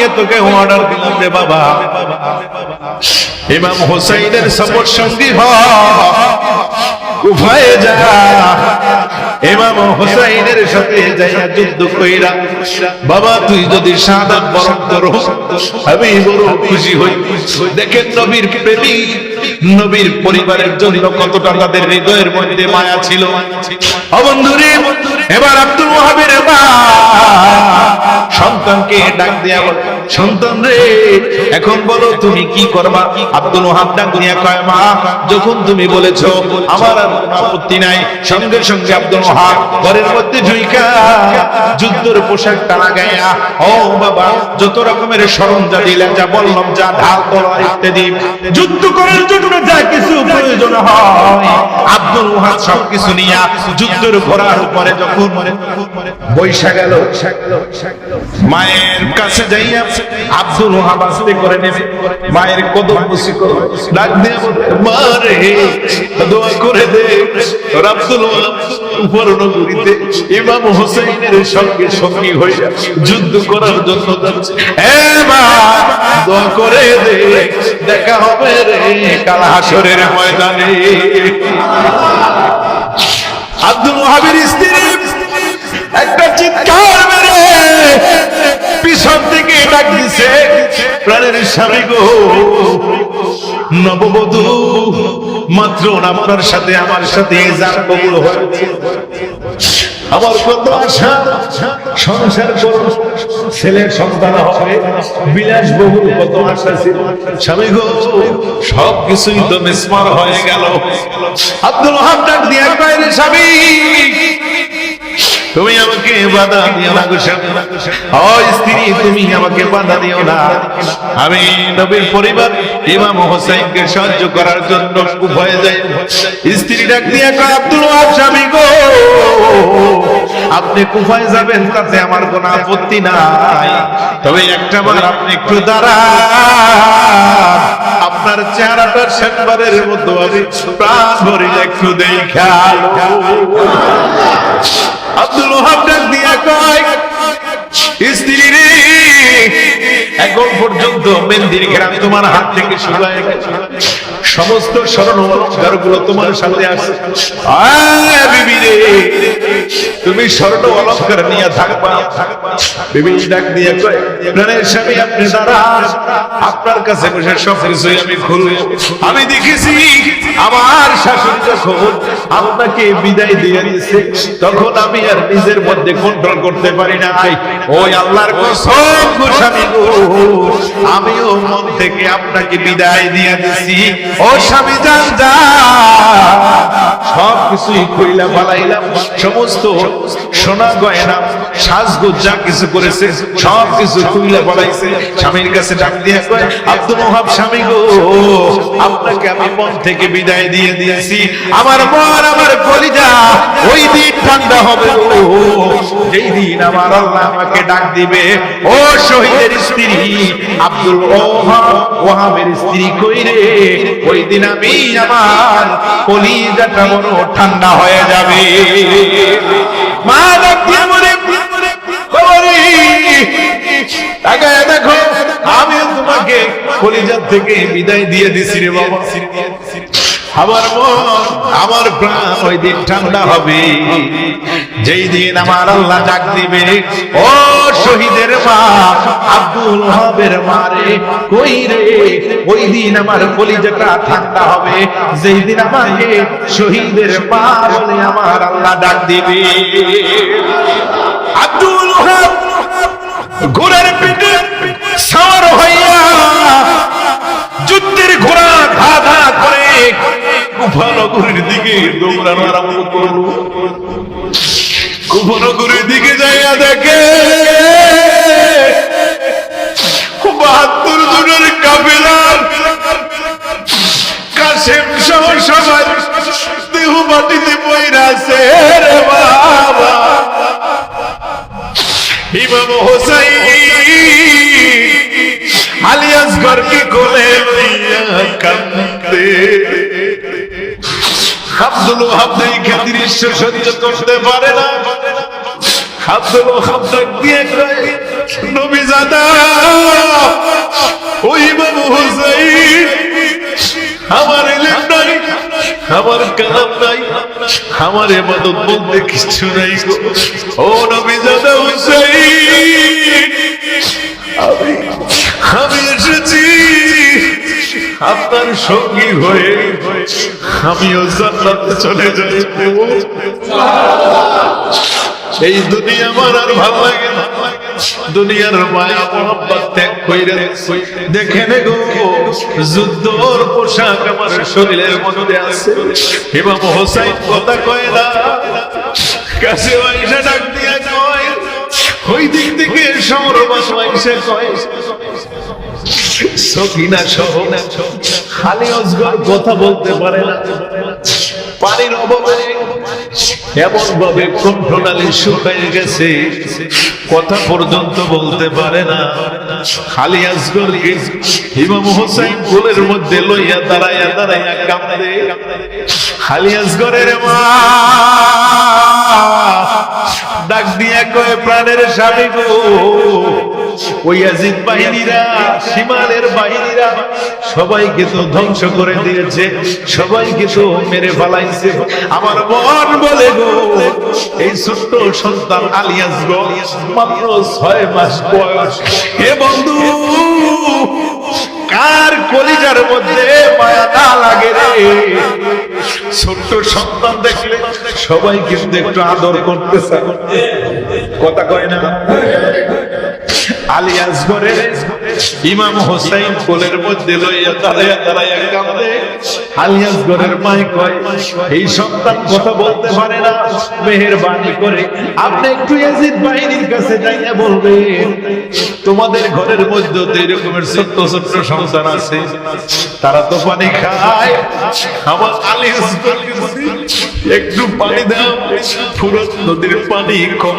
নিয়ে তোকে অর্ডার দিলাম রে বাবা। ইমাম হোসাইনের সঙ্গী যা। ইমাম হোসাইনের সাথে যাইয়া যুদ্ধ কইরা, বাবা, তুই যদি শাহাদাত বরণ করো, আমি বড় খুশি হই। দেখেন নবীর প্রেমী নবীর পরিবারের জন্য কতটা তাদের হৃদয়ের মধ্যে মায়া ছিল। অবন্ধুরে এবার আব্দুল ওয়াহাবের মা সন্তানকে ডাক দিয়া বলে, সন্তান রে, এখন বলো তুমি কি করবা? আব্দুল ওয়াহাব ডাক দিয়া কয়, মা, যখন তুমি বলেছ আমার আর কোনো আপত্তি নাই, সঙ্গে সঙ্গে আব্দুল ওয়াহাব ঘরের মধ্যে ঢুইকা, যুদ্ধের পোশাকটা লাগাইয়া ও বাবা, যত রকমের সরঞ্জাম যা বললাম, যা ঢাল তলোয়ার ইত্যাদি, যুদ্ধ করার জন্য যা কিছু প্রয়োজন হয়, আব্দুল ওয়াহাব সবকিছু নিয়া যুদ্ধের ঘোড়ার উপরে যখন বৈশা গেল মায়ের কাছে যাইয়া আব্দুল ওয়াহাব আস্তে করে নেবে। মায়ের কদম বসি ডাক দিয়ে বলে, মা রে দোয়া করে দে। আব্দুল ইমাম হোসেনের সঙ্গে সঙ্গী হইয়া যুদ্ধ করার জন্য যাচ্ছে। মা দোয়া করে দে দেখা হবে রে কাল হাসরের ময়দানে। আব্দুল ওয়াহাবের স্ত্রী একটা চিৎকার মেরে পিছন থেকে ডাক প্রাণের স্বামী গো, নববধূ, মাত্র আপনার সাথে আমার সাথে কবুল হয়েছে আমার কত আশা, সংসার করব ছেলের সন্তান হবে, বিলাস বহুল কত আশা ছিল। স্বামী গো, সব কিছুই তো মিসমার হয়ে গেল। আব্দুল ওহাব ডাক দিয়া কয় রে স্বামী তুমি আমাকে বাধা দিও না ও স্ত্রী, তুমি আমাকে বাধা দিও না। আমি নবীর পরিবার, ইমাম হোসেনকে সাহায্য করার জন্য ভয়ে যাই। স্ত্রী ডাক দিয়ে আব্দুল গো, আপনি কুফায় যাবেন? তাতে আমার কোনো আপত্তি নাই। তবে একটা বার আপনি একটু দাঁড়ান। আপনার চেহারাটা শেষবারের মতো আমি প্রাণ ভরে একটু দেখা আব্দুল ওহাব ডাক দিয়া কয়, স্ত্রী রে, এখন পর্যন্ত মেন্দির গ্রাম তোমার হাত থেকে শুরু হয়ে গেছে। সমস্ত স্মরণ অলঙ্কারগুলো তোমার সামনে রে। তুমি স্বর্ণ অলঙ্কার নিয়ে থাকবা। আপনার কাছে বসে আমি খুলব। আমি দেখেছি আমার শাশুড়ি যখন আপনাকে বিদায় দিয়ে দিয়েছে, তখন আমি আর নিজের মধ্যে কন্ট্রোল করতে পারি না ওই আল্লাহর আমিও মন থেকে আপনাকে বিদায় দিয়ে দিছি। ও স্বামী যা। সব কিছুই কইলা বালাইলাম। সমস্ত সোনা গয়না সাজগোজ কিছু করেছে, সব কিছু পালাইছে স্বামীর কাছে ডাক দিয়ে কয়, আব্দুল ওহাব স্বামী গো, আপনাকে আমি মন থেকে বিদায় দিয়ে দিয়েছি। আমার আমার কলিজা, ওই দিন ঠান্ডা হবে যেই দিন আমার আল্লাহ আমাকে ডাক দিবে, ও শহীদের স্ত্রী, আব্দুল ওহাব, ওহাবের স্ত্রী কই রে? ওই দিন আমি আমার কলিজাটা বড় ঠান্ডা হয়ে যাবে। মা কলিজার থেকে বিদায় দিয়ে দিছি রে বাবা। আমার মন, আমার প্রাণ ওই দিন ঠান্ডা হবে। যেই দিন আমার আল্লাহ ডাক দিবে, ও শহীদের মা, আব্দুল হবের মারে কই রে? ওই দিন আমার কলিজাটা ঠান্ডা হবে। যেই দিন আমাকে শহীদের মা বলে আমার আল্লাহ ডাক দিবে। আব্দুল ওহাব ঘোড়ার পিঠে সাওয়ার হইয়া যুদ্ধের ঘোড়া ধা ধা করে কুফানগরের দিকে দৌড়ানো আরম্ভ করল কুফানগরের দিকে যাইয়া দেখে। বাহাত্তর জনের কাফেলার কাশেম সহ সবার দেহ মাটিতে পয়রা রে বাবা। ইমাম হোসাইন আলিয়াস ঘরকে কোলে লইয়া কান্দে আব্দুল ওহাব দেখে সহ্য করতে পারে না। দিয়ে নবী জাদা, ওই হুসাইন, আমার এলেন নাই, আমার কালাম নাই, আমার এবাদত বলতে কিছু নাই ও নবী জাদা হুসাইন, আমি আমি আপনার সঙ্গী হয়ে আমিও জান্নাতে চলে যাই। এই দুনিয়া আমার আর ভালো লাগে না। দুনিয়ার মায়া ত্যাগ দেখে নে গো, যুদ্ধর পোশাক আমার শরীরের মধ্যে আছে। ইমাম হোসাইন কথা কয় না, কাছে ডাক দিয়া কয়, ওই দিক থেকে সমরবাস আইসা কয়। সকিনা সহ খালি অজগর কথা বলতে পারে না। পানির অভাবে এমন ভাবে কণ্ঠনালী শুকায় গেছে। কথা পর্যন্ত বলতে পারে না। খালি আজগর ইমাম হোসাইন কোলের মধ্যে লইয়া দাঁড়াইয়া দাঁড়াইয়া কাঁদে। খালি আজগরের মা। ডাক দিয়া কয়ে, প্রাণের স্বামী ওই বাহিনীরা সীমালের বাহিনীরা সবাইকে তো ধ্বংস করে দিয়েছে, সবাইকে তো মেরে আমার মন বলে গো, এই ছোট্ট সন্তান আলিয়াস গো মাত্র ছয় মাস বয়স। হে বন্ধু, কার কলিজার মধ্যে মায়া লাগে রে? ছোট্ট সন্তান দেখলে সবাই কিন্তু একটু আদর করতেছে। কথা কয় না? মধ্যে এই কথা বলতে পারে না করে। আপনি একটু বাহিনীর কাছে তোমাদের ঘরের মধ্যে তো এরকমের ছোট্ট ছোট্ট সন্তান আছে। তারা তো পানি খায়। আমার আলী আসগরকে একটু পানি দাও ফুরত নদীর পানি কম